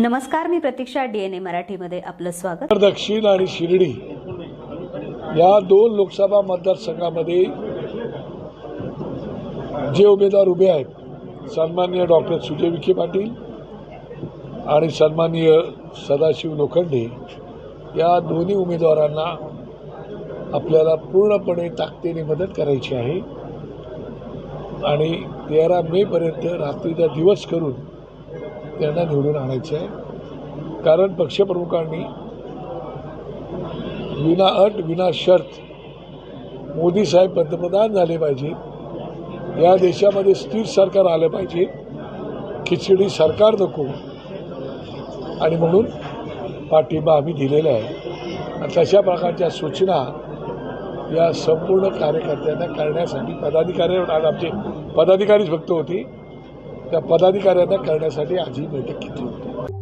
नमस्कार मी प्रतीक्षा डीएनए मराठीमध्ये आपलं स्वागत. दक्षिण आणि शिर्डी या दोन लोकसभा मतदारसंघामध्ये जे उमेदवार उभे आहेत सन्माननीय डॉक्टर सुजय विखे पाटील आणि सन्माननीय सदाशिव लोखंडे या दोन्ही उमेदवारांना आपल्याला पूर्णपणे ताकदीने मदत करायची आहे. आणि तेरा मेपर्यंत रात्रीचा दिवस करून त्यांना निवडून आणायचं आहे. कारण पक्षप्रमुखांनी विना अट विना शर्त मोदी साहेब पंतप्रधान झाले पाहिजे. या देशामध्ये स्थिर सरकार आलं पाहिजे. खिचडी सरकार नको. आणि म्हणून पाठिंबा आम्ही दिलेला आहे. तशा प्रकारच्या सूचना या संपूर्ण कार्यकर्त्यांना करण्यासाठी पदाधिकारी आज आमचे पदाधिकारीच फक्त होती. त्या पदाधिकाऱ्यांना करण्यासाठी आज ही बैठक घेतली होती.